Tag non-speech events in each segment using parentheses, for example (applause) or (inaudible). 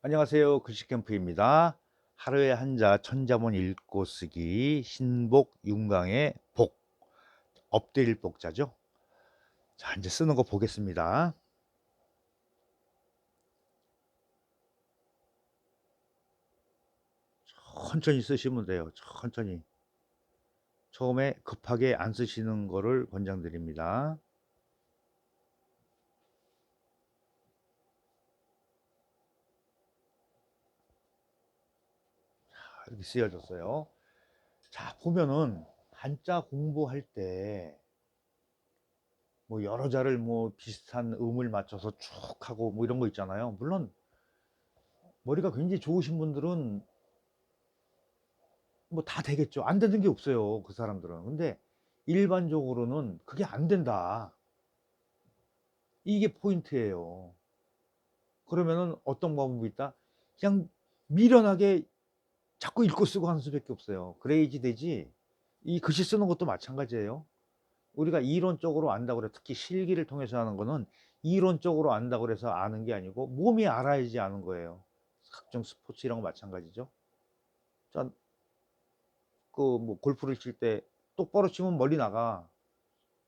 안녕하세요. 글씨캠프입니다. 하루에 한자 천자문 읽고 쓰기 신복 윤강의 복 엎드릴 복자죠. 자 이제 쓰는 거 보겠습니다. 천천히 쓰시면 돼요. 천천히. 처음에 급하게 안 쓰시는 거를 권장드립니다. 이렇게 쓰여졌어요. 자, 보면은 한자 공부할 때 뭐 여러 자를 뭐 비슷한 음을 맞춰서 쭉 하고 뭐 이런 거 있잖아요. 물론 머리가 굉장히 좋으신 분들은 뭐 다 되겠죠. 안 되는 게 없어요. 그 사람들은. 근데 일반적으로는 그게 안 된다. 이게 포인트예요. 그러면은 어떤 방법이 있다? 그냥 미련하게 자꾸 읽고 쓰고 하는 수밖에 없어요. 그래야지 되지. 이 글씨 쓰는 것도 마찬가지예요. 우리가 이론적으로 안다고 그래. 특히 실기를 통해서 하는 거는 이론적으로 안다고 그래서 아는 게 아니고 몸이 알아야지 아는 거예요. 각종 스포츠 이런 거 마찬가지죠. 자, 그뭐 골프를 칠 때 똑바로 치면 멀리 나가.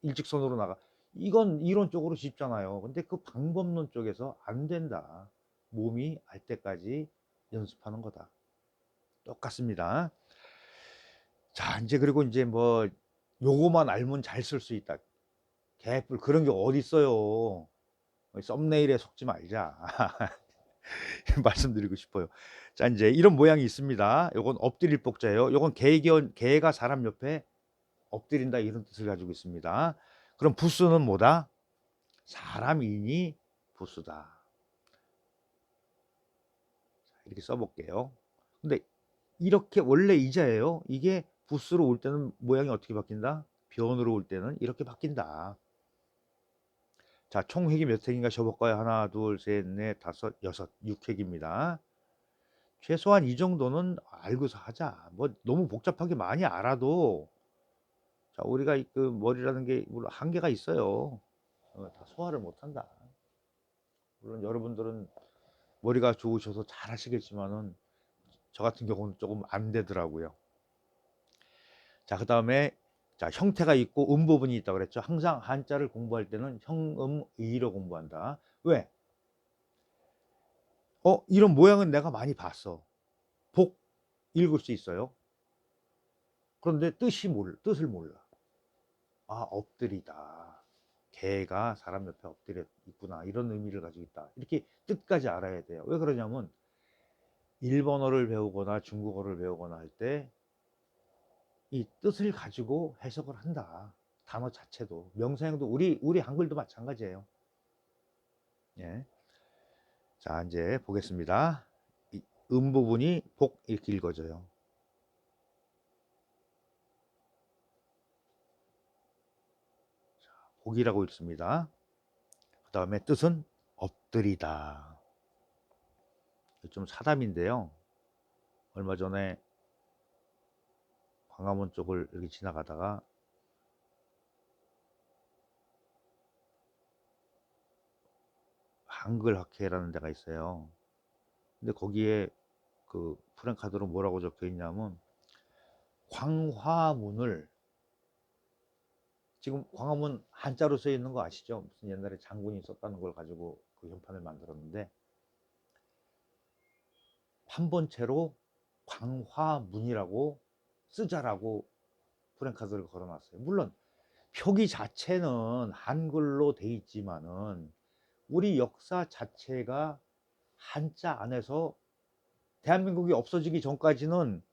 일직선으로 나가. 이건 이론적으로 쉽잖아요. 근데 그 방법론 쪽에서 안 된다. 몸이 알 때까지 연습하는 거다. 똑같습니다. 자, 이제 그리고 이제 뭐 요거만 알면 잘 쓸 수 있다. 개뿔 그런 게 어디 있어요. 썸네일에 속지 말자. (laughs) 말씀드리고 싶어요. 자, 이제 이런 모양이 있습니다. 요건 엎드릴 복자예요. 요건 개견 개가 사람 옆에 엎드린다 이런 뜻을 가지고 있습니다. 그럼 부스는 뭐다? 사람이니 부스다. 이렇게 써볼게요. 근데 이렇게 원래 이자예요. 이게 부스로 올 때는 모양이 어떻게 바뀐다? 변으로 올 때는 이렇게 바뀐다. 자, 총 획이 몇 획인가 적어볼까요? 하나, 둘, 셋, 넷, 다섯, 여섯, 육 획입니다. 최소한 이 정도는 알고서 하자. 뭐 너무 복잡하게 많이 알아도 자, 우리가 그 머리라는 게 물론 한계가 있어요. 어, 다 소화를 못 한다. 물론 여러분들은 머리가 좋으셔서 잘 하시겠지만은 저 같은 경우는 조금 안 되더라고요. 자, 그 다음에 자, 형태가 있고 음 부분이 있다고 그랬죠. 항상 한자를 공부할 때는 형음 의로 공부한다. 왜? 어, 이런 모양은 내가 많이 봤어. 복 읽을 수 있어요. 그런데 뜻이 몰라. 뜻을 몰라. 아, 엎드리다. 개가 사람 옆에 엎드려 있구나. 이런 의미를 가지고 있다. 이렇게 뜻까지 알아야 돼요. 왜 그러냐면 일본어를 배우거나 중국어를 배우거나 할 때 이 뜻을 가지고 해석을 한다. 단어 자체도 명사형도 우리 우리 한글도 마찬가지예요. 예. 자, 이제 보겠습니다. 이음 부분이 복 이렇게 읽어져요. 자, 복이라고 읽습니다. 그 다음에 뜻은 엎드리다. 좀 사담인데요. 얼마 전에 광화문 쪽을 이렇게 지나가다가 한글 학회라는 데가 있어요. 근데 거기에 그 프랭카드로 뭐라고 적혀 있냐면 광화문을 지금 광화문 한자로 써 있는 거 아시죠? 무슨 옛날에 장군이 썼다는 걸 가지고 그 현판을 만들었는데 한 번째로 광화문이라고 쓰자라고 프랭카드를 걸어놨어요. 물론 표기 자체는 한글로 돼 있지만은 우리 역사 자체가 한자 안에서 대한민국이 없어지기 전까지는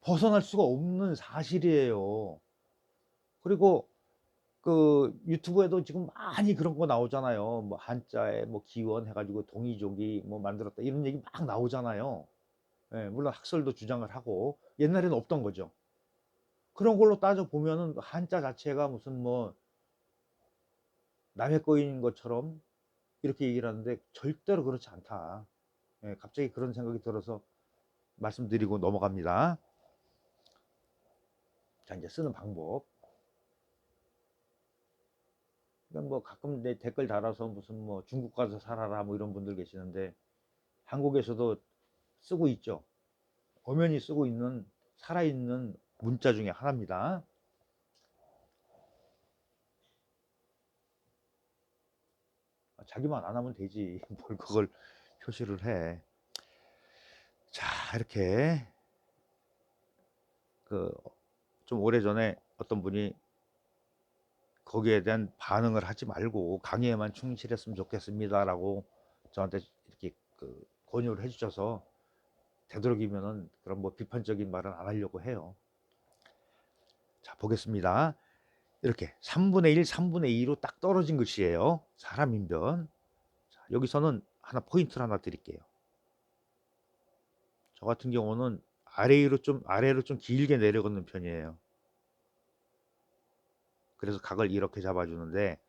벗어날 수가 없는 사실이에요. 그리고 그 유튜브에도 지금 많이 그런 거 나오잖아요. 뭐 한자에 뭐 기원 해가지고 동이족이 뭐 만들었다 이런 얘기 막 나오잖아요. 예, 물론 학설도 주장을 하고 옛날에는 없던 거죠. 그런 걸로 따져 보면은 한자 자체가 무슨 뭐 남의 거인 것처럼 이렇게 얘기를 하는데 절대로 그렇지 않다. 예, 갑자기 그런 생각이 들어서 말씀드리고 넘어갑니다. 자, 이제 쓰는 방법. 그러니까 뭐 가끔 내 댓글 달아서 무슨 뭐 중국 가서 살아라 뭐 이런 분들 계시는데 한국에서도 쓰고 있죠. 엄연히 쓰고 있는 살아있는 문자 중에 하나입니다. 아, 자기만 안 하면 되지. (laughs) 뭘 그걸 표시를 해. 자, 이렇게 그 좀 오래전에 어떤 분이 거기에 대한 반응을 하지 말고 강의에만 충실했으면 좋겠습니다라고 저한테 이렇게 그 권유를 해주셔서 되도록이면은 그런 뭐 비판적인 말은 안 하려고 해요. 자, 보겠습니다. 이렇게 3분의 1, 3분의 2로 딱 떨어진 글씨예요. 사람 인변. 자, 여기서는 하나 포인트를 하나 드릴게요. 저 같은 경우는 아래로 좀 아래로 좀 길게 내려가는 편이에요. 그래서 각을 이렇게 잡아주는데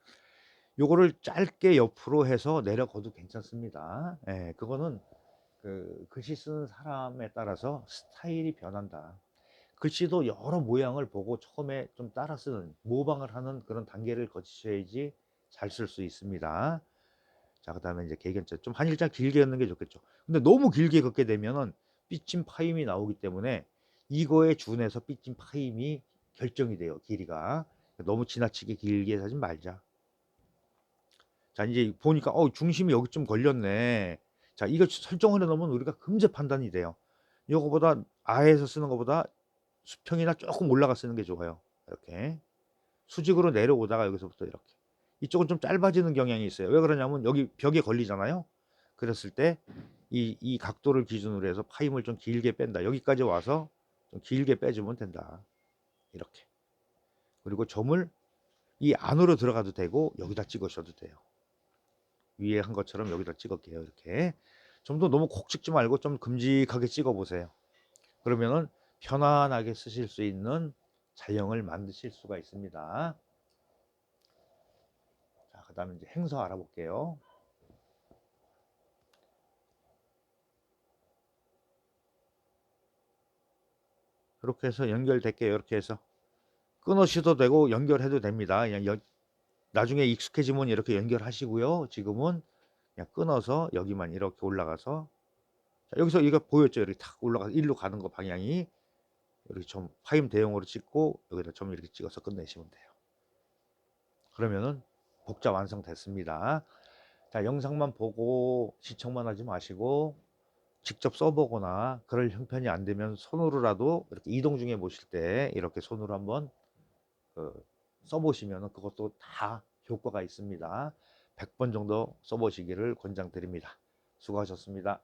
요거를 짧게 옆으로 해서 내려가도 괜찮습니다. 예, 그거는 그 글씨 쓰는 사람에 따라서 스타일이 변한다. 글씨도 여러 모양을 보고 처음에 좀 따라 쓰는 모방을 하는 그런 단계를 거치셔야지 잘 쓸 수 있습니다. 자, 그다음에 이제 개견자 좀 한 일자 길게 긋는 게 좋겠죠. 근데 너무 길게 긋게 되면은 삐짐 파임이 나오기 때문에 이거에 준해서 삐짐 파임이 결정이 돼요. 길이가 너무 지나치게 길게 하지 말자. 자 이제 보니까 어 중심이 여기쯤 걸렸네. 자 이거 설정을 해놓으면 우리가 금세 판단이 돼요. 이거보다 아에서 쓰는 것보다 수평이나 조금 올라가 쓰는 게 좋아요. 이렇게 수직으로 내려오다가 여기서부터 이렇게 이쪽은 좀 짧아지는 경향이 있어요. 왜 그러냐면 여기 벽에 걸리잖아요. 그랬을 때 이, 이 각도를 기준으로 해서 파임을 좀 길게 뺀다. 여기까지 와서 좀 길게 빼주면 된다. 이렇게. 그리고 점을 이 안으로 들어가도 되고 여기다 찍으셔도 돼요. 위에 한 것처럼 여기다 찍을게요. 이렇게. 점도 너무 콕 찍지 말고 좀 큼직하게 찍어 보세요. 그러면은 편안하게 쓰실 수 있는 자형을 만드실 수가 있습니다. 자, 그 다음에 이제 행서 알아볼게요. 이렇게 해서 연결될게요. 이렇게 해서 끊으셔도 되고 연결해도 됩니다. 그냥 여, 나중에 익숙해지면 이렇게 연결하시고요. 지금은 그냥 끊어서 여기만 이렇게 올라가서 자, 여기서 이거 보였죠? 이렇게 탁 올라가서 일로 가는 거 방향이 이렇게 좀 파임 대용으로 찍고 여기다 좀 이렇게 찍어서 끝내시면 돼요. 그러면은 복자 완성됐습니다. 자, 영상만 보고 시청만 하지 마시고 직접 써보거나 그럴 형편이 안 되면 손으로라도 이렇게 이동 중에 보실 때 이렇게 손으로 한번 그 써보시면 그것도 다 효과가 있습니다. 100번 정도 써보시기를 권장드립니다. 수고하셨습니다.